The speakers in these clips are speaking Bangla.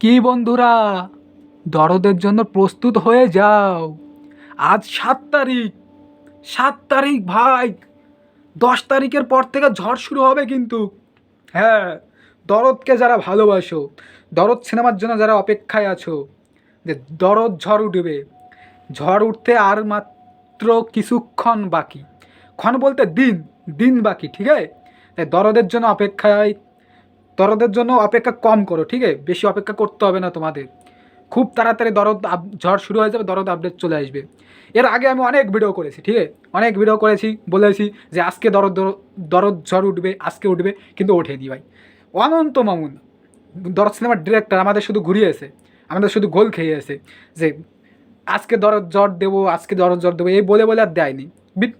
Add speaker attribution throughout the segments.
Speaker 1: কি বন্ধুরা? দরদের জন্য প্রস্তুত হয়ে যাও। আজ সাত তারিখ। সাত তারিখ ভাই। দশ তারিখের পর থেকে ঝড় শুরু হবে কিন্তু। হ্যাঁ দরদকে যারা ভালোবাসো, দরদ সিনেমার জন্য যারা অপেক্ষায় আছো, যে দরদ ঝড় উঠবে। ঝড় উঠতে আর মাত্র কিছুক্ষণ বাকি। ক্ষণ বলতে দিন দিন বাকি, ঠিক আছে? দরদের জন্য অপেক্ষায় দরদের জন্য অপেক্ষা কম করো, ঠিক আছে? বেশি অপেক্ষা করতে হবে না তোমাদের। খুব তাড়াতাড়ি দরদ ঝড় শুরু হয়ে যাবে, দরদ আপডেট চলে আসবে। এর আগে আমি অনেক ভিডিও করেছি, ঠিক আছে? অনেক ভিডিও করেছি, বলেছি যে আজকে দরদ দরদ ঝড় উঠবে, আজকে উঠবে, কিন্তু ওঠেনি ভাই। অনন্ত মামুন, দরদ সিনেমার ডিরেক্টর আমাদের শুধু ঘুরিয়েছে, আমাদের শুধু গোল খেয়েছে যে আজকে দরদ জ্বর দেবো, আজকে দরদ জ্বর দেবো, এই বলে বলে আর দেয়নি।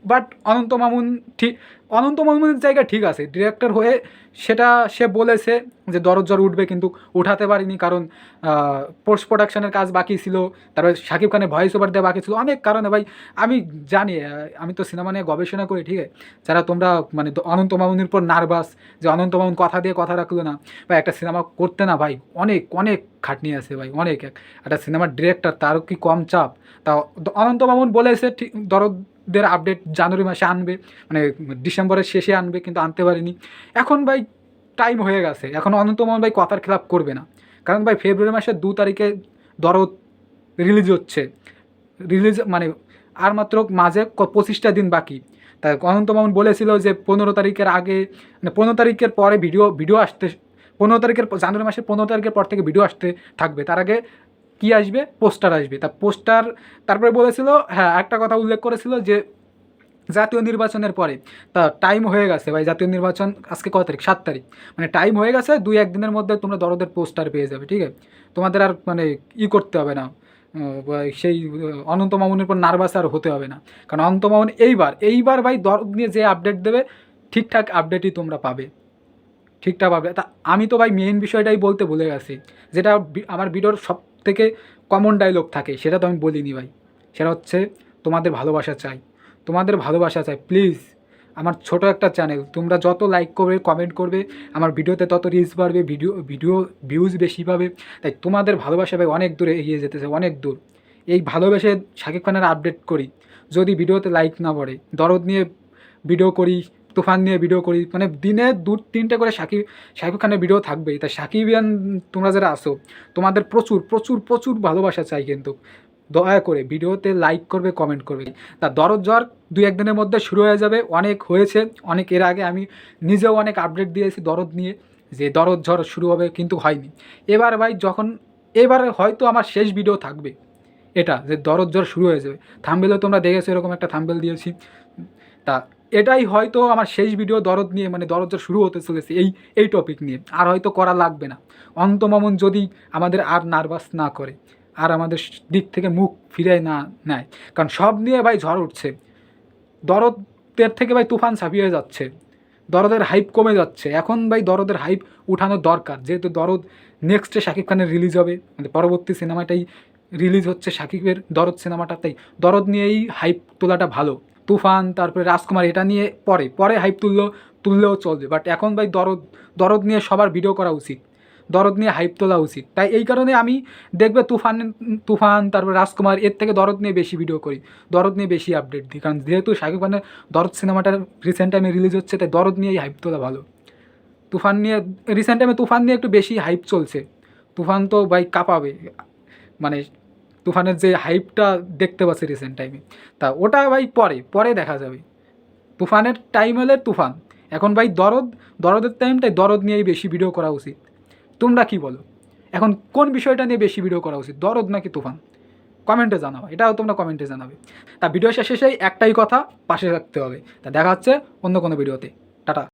Speaker 1: বাট অনন্ত মামুন ঠিক অনন্ত মামুনের জায়গা ঠিক আছে। ডিরেক্টর হয়ে সেটা সে বলেছে যে দরদ জ্বর উঠবে কিন্তু উঠাতে পারিনি কারণ পোস্ট প্রোডাকশনের কাজ বাকি ছিল, তারপরে শাকিব খানের ভয়েস ওভার দেওয়া বাকি ছিল। অনেক কারণে ভাই, আমি জানি আমি তো সিনেমা নিয়ে গবেষণা করি, ঠিক আছে? যারা তোমরা মানে অনন্ত মামুনের উপর নার্ভাস যে অনন্ত মামুন কথা দিয়ে কথা রাখল না, বা একটা সিনেমা করতে না ভাই, অনেক অনেক খাটনি আছে ভাই, অনেক। এক- একটা সিনেমার ডিরেক্টর তারও কি কম চাপ? তা অনন্ত মামুন বলেছে ঠিক দরদের আপডেট জানুয়ারি মাসে আনবে মানে ডিসেম্বরের শেষে আনবে, কিন্তু আনতে পারেনি। এখন ভাই টাইম হয়ে গেছে। এখন অনন্ত মামুন ভাই কথার খেলাপ করবে না। কারণ ভাই ফেব্রুয়ারি মাসের দু তারিখে দরদ রিলিজ হচ্ছে। রিলিজ মানে আর মাত্র মাঝে পঁচিশটা দিন বাকি। তাই অনন্ত মামুন বলেছিল যে পনেরো তারিখের আগে মানে পনেরো তারিখের পরে ভিডিও ভিডিও আসতে, পনেরো তারিখের জানুয়ারি মাসের পনেরো তারিখের পর থেকে ভিডিও আসতে থাকবে। তার আগে কি আসবে? পোস্টার আসবে। তা পোস্টার, তারপরে বলেছিল হ্যাঁ একটা কথা উল্লেখ করেছিল যে জাতীয় নির্বাচনের পরে, তা টাইম হয়ে গেছে ভাই, জাতীয় নির্বাচন আজকে কত তারিখ? সাত তারিখ। মানে টাইম হয়ে গেছে, দুই একদিনের মধ্যে তোমরা দরদের পোস্টার পেয়ে যাবে, ঠিক আছে? তোমাদের আর মানে ই করতে হবে না। সেই অনন্ত মামুনের পর নার্ভাস আর হতে হবে না। কারণ অনন্ত মামুন এইবার এইবার ভাই দরদ নিয়ে যে আপডেট দেবে, ঠিকঠাক আপডেটই তোমরা পাবে। ঠিকঠাক তা আমি তো ভাই মেইন বিষয়টাই বলতে ভুলে গেছি। যেটা আমার ভিডিওর সব থেকে কমন ডায়লগ থাকে, সেটা তো আমি বলিনি ভাই। সেটা হচ্ছে তোমাদের ভালোবাসা চাই। তোমাদের ভালোবাসা চাই প্লিজ আমার ছোট একটা চ্যানেল তোমরা যত লাইক করবে কমেন্ট করবে, আমার ভিডিওতে তত রিলস বাড়বে ভিডিও ভিডিও ভিউজ বেশি পাবে। তাই তোমাদের ভালোবাসা ভাই অনেক দূরে এগিয়ে যেতেছে, অনেক দূর। এই ভালোবেসে শাকিব খানের আপডেট করি। যদি ভিডিওতে লাইক না পড়ে, দরদ নিয়ে ভিডিও করি তুফান নিয়ে ভিডিও করি। মানে দিনে দু, তিনটে করে শাকিব শাকিব খানের ভিডিও থাকবেই। তাই শাকিবিয়ান তোমরা যারা আসো তোমাদের প্রচুর প্রচুর প্রচুর ভালোবাসা চাই কিন্তু। দয়া করে ভিডিওতে লাইক করবে কমেন্ট করবে। তা দরদ জ্বর দুই একদিনের মধ্যে শুরু হয়ে যাবে। অনেক হয়েছে, অনেক এর আগে আমি নিজেও অনেক আপডেট দিয়েছি দরদ নিয়ে, যে দরদ ঝড় শুরু হবে কিন্তু হয়নি। এবার ভাই যখন, এবার হয়তো আমার শেষ ভিডিও থাকবে। এটা, যে দরদ জ্বর শুরু হয়ে যাবে। থাম্বেলও তোমরা দেখেছ এরকম একটা থাম্বেল দিয়েছি। তা এটাই হয়তো আমার শেষ ভিডিও দরদ নিয়ে মানে দরদ শুরু হতে চলেছে, এই এই টপিক নিয়ে। আর হয়তো করা লাগবে না। অন্তমামন যদি আমাদের আর নার্ভাস না করে, আর আমাদের দিক থেকে মুখ ফিরে না নেয়, কারণ সব নিয়ে ভাই ঝড় উঠছে। দরদের থেকে ভাই তুফান ছাপিয়ে যাচ্ছে। দরদের হাইপ কমে যাচ্ছে। এখন ভাই দরদের হাইপ উঠানো দরকার। যেহেতু দরদ নেক্সটে শাকিব খানের রিলিজ হবে মানে পরবর্তী সিনেমাটাই রিলিজ হচ্ছে শাকিবের দরদ সিনেমাটা তাই দরদ নিয়েই হাইপ তোলাটা ভালো। তুফান, তারপরে রাজকুমার, এটা নিয়ে পরে পরে হাইপ তুললো, তুললেও চলবে। বাট এখন ভাই দরদ দরদ নিয়ে সবার ভিডিও করা উচিত। দরদ নিয়ে হাইপ তোলা উচিত। তাই এই কারণে আমি দেখবে তুফান তুফান, তারপর রাজকুমার, এর থেকে দরদ নিয়ে বেশি ভিডিও করি। দরদ নিয়ে বেশি আপডেট দিই। কারণ যেহেতু শাকিব খানের দরদ সিনেমাটা রিসেন্ট টাইমে রিলিজ হচ্ছে, তাই দরদ নিয়েই হাইপ তোলা ভালো। তুফান নিয়ে রিসেন্ট টাইমে তুফান নিয়ে একটু বেশি হাইপ চলছে। তুফান তো ভাই কাঁপাবে। মানে তুফানের যে হাইপটা দেখতে পাচ্ছি রিসেন্ট টাইমে তা ওটা ভাই পরে পরে দেখা যাবে। তুফানের টাইম হলে তুফান। এখন ভাই দরদ, দরদের টাইমটাই দরদ নিয়েই বেশি ভিডিও করা উচিত। তোমরা কি বলো? এখন কোন বিষয়টা নিয়ে বেশি ভিডিও করা উচিত, দরদ নাকি তুফান? কমেন্টে জানাবে এটাও তোমরা কমেন্টে জানাবে। তা ভিডিও শেষে সেই একটাই কথা, পাশে রাখতে হবে। তা দেখা হচ্ছে অন্য কোনো ভিডিওতে টাটা।